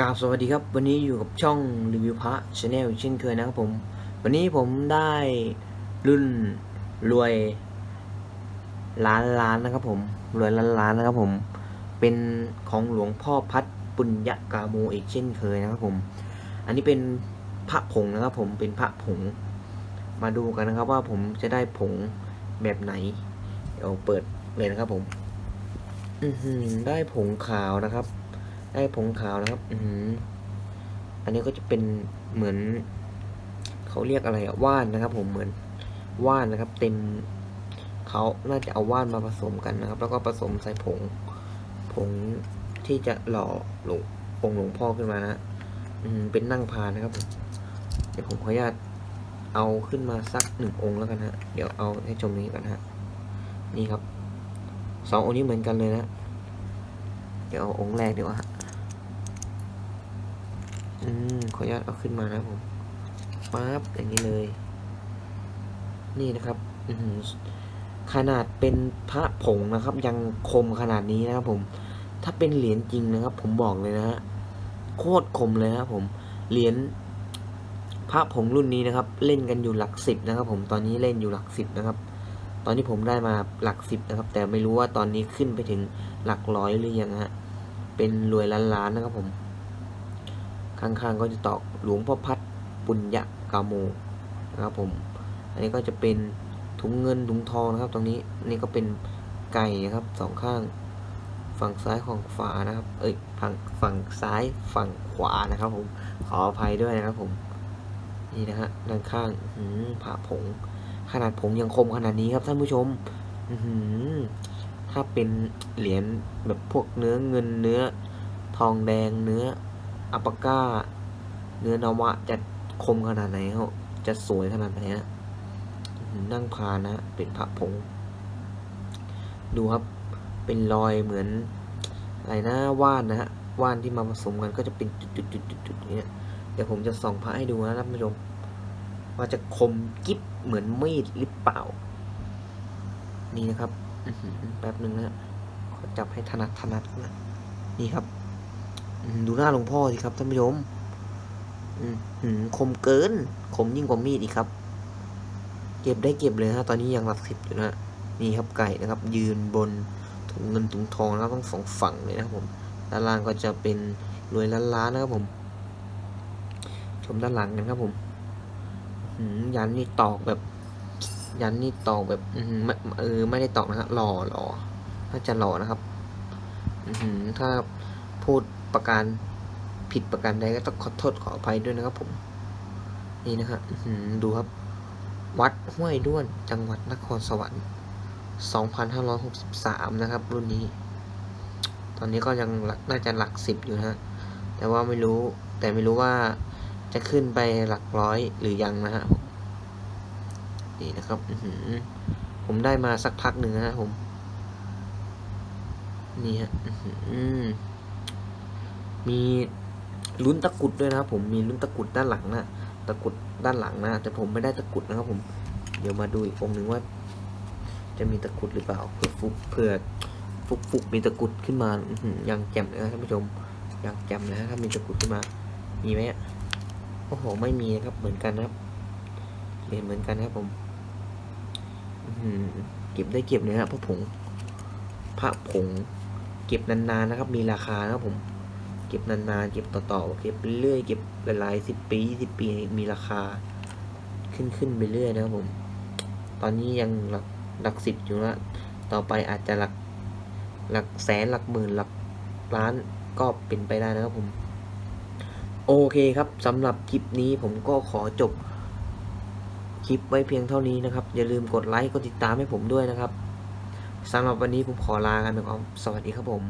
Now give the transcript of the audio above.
กราบสวัสดีครับ วันนี้อยู่กับช่องรีวิวพระชาแนลเช่นเคยนะครับผม วันนี้ผมได้รุ่นรวยล้านล้านนะครับผมรวยล้านล้านนะครับผม เป็นของหลวงพ่อพัดปุญญกาโมอีกเช่นเคยนะครับผม อันนี้เป็นพระผงนะครับผมเป็นพระผง มาดูกันนะครับว่าผมจะได้ผงแบบไหน เดี๋ยวเปิดเลยนะครับผม อืได้ผงขาวนะครับ ได้ผงขาวนะครับ อืมอันนี้ก็จะเป็นเหมือน เขาเรียกอะไรอะว่านนะครับ ผมเหมือนว่านนะครับ เต็มเขาน่าจะเอาว่านมาผสมกันนะครับ แล้วก็ผสมใส่ผง ผงที่จะหล่อหลวงองค์หลวงพ่อขึ้นมานะอืมเป็นนั่งพานนะครับผมเดี๋ยวผมขออนุญาตเอาขึ้นมาสักหนึ่งองค์แล้วกันฮะ เดี๋ยวเอาให้ชมนี้กันฮะ นี่ครับ สององค์นี้เหมือนกันเลยนะ เดี๋ยวเอาองค์แรกเดี๋ยวฮะ อืม ขออนุญาตเอาขึ้นมานะผมปั๊บอย่างนี้เลย นี่นะครับขนาดเป็นพระผงนะครับ ยังคมขนาดนี้นะครับผม ถ้าเป็นเหรียญจริงนะครับ ผมบอกเลยนะฮะโคตรคมเลยนะครับผมเหรียญพระผงรุ่นนี้นะครับ เล่นกันอยู่หลักสิบนะครับ ผมตอนนี้เล่นอยู่หลักสิบนะครับ ตอนนี้ผมได้มาหลักสิบนะครับ แต่ไม่รู้ว่าตอนนี้ขึ้นไปถึงหลักร้อยหรือยังฮะเป็นรวยล้านล้านๆนะครับผม ข้างๆก็จะตอกหลวงพ่อพัดปุญญกาโมนะครับผม อันนี้ก็จะเป็นถุงเงินถุงทองนะครับ ตรงนี้นี่ก็เป็นไก่นะครับสองข้าง ฝั่งซ้ายของฝานะครับ เอ้ยฝั่งฝั่งซ้ายฝั่งขวานะครับ ผมขออภัยด้วยนะครับผมนี่นะฮะด้านข้างหือผ่าผง ขนาดผงยังคมขนาดนี้ครับท่านผู้ชม อืถ้าเป็นเหรียญแบบพวกเนื้อเงินเนื้อ ทองแดงเนื้อ อัปปาก้า เนื้อนวะจะคมขนาดไหนเขาจะสวยขนาดไหนฮะนั่งพานะ เป็นพระผง ดูครับ เป็นรอยเหมือน อะไรนะว่านนะฮะว่านที่มาผสมกันก็จะเป็นจุดๆๆๆอย่างเงี้ยเดี๋ยวผมจะส่องพระให้ดูนะท่านผู้ชมว่าจะคมกิ๊บเหมือนมีดหรือเปล่า นี่นะครับแป๊บหนึ่งนะขอจับให้ถนัดถนัดนะนี่ครับ ดูหน้าหลวงพ่อสิครับท่านผู้ชมคมเกินคมยิ่งกว่ามีดอีกครับ เก็บได้เก็บเลยฮะตอนนี้ยังหลักสิบอยู่นะนี่ครับไก่นะครับ ยืนบนถุงเงินถุงทองนะครับต้องสองฝั่งเลยนะครับผมด้านล่างก็จะเป็นรวยล้านล้านนะครับผม ชมด้านหลังกันครับผมยันนี่ตอกแบบ ยันนี่ตอกแบบไม่เออไม่ได้ตอกนะฮะหล่อหล่อถ้าจะหล่อนะครับถ้าพูด ประการผิดประการใดก็ต้องขอโทษขออภัยด้วยนะครับผม นี่นะฮะอื้อหือดูครับ วัดห้วยด้วนจังหวัดนครสวรรค์ 2563 นะครับ รุ่นนี้ ตอนนี้ก็ยังน่าจะหลักสิบอยู่นะฮะแต่ว่าไม่รู้แต่ไม่รู้ว่าจะขึ้นไปหลักร้อยหรือยังนะฮะนี่นะครับผมได้มาสักพักหนึ่งนะฮะผม นี่ฮะอื้อหือ มีลุ้นตะกุดด้วยนะครับผมมีลุ้นตะกุดด้านหลังนะตะกุดด้านหลังนะแต่ผมไม่ได้ตะกุดนะครับผมเดี๋ยวมาดูอีกองหนึ่งว่า จะมีตะกุดหรือเปล่าเผื่อฟุกเผื่อฟุกฟุกมีตะกุดขึ้นมาอื้อหือยังแจ่มเลยนะท่านผู้ชมยังแจ่มเลยนะถ้ามีตะกุดขึ้นมา มีไหมโอ้โหไม่มีนะครับเหมือนกันนะครับเหรียญเหมือนกันครับผมเก็บได้เก็บเลยนะพระผงพระผง เก็บนานๆนะครับ มีราคานะครับผม เก็บนานๆ เก็บต่อๆ เก็บไปเรื่อยเก็บหลายๆสิบปีสิบปีมีราคาขึ้นขึ้นไปเรื่อยนะครับผม ตอนนี้ยังหลักหลักสิบอยู่นะต่อไปอาจจะหลักหลักแสนหลักหมื่นหลักล้านก็เป็นไปได้นะครับผม โอเคครับสำหรับคลิปนี้ผมก็ขอจบคลิปไว้เพียงเท่านี้นะครับ อย่าลืมกดไลค์กดติดตามให้ผมด้วยนะครับสำหรับวันนี้ผมขอลากันไปก่อนสวัสดีครับผม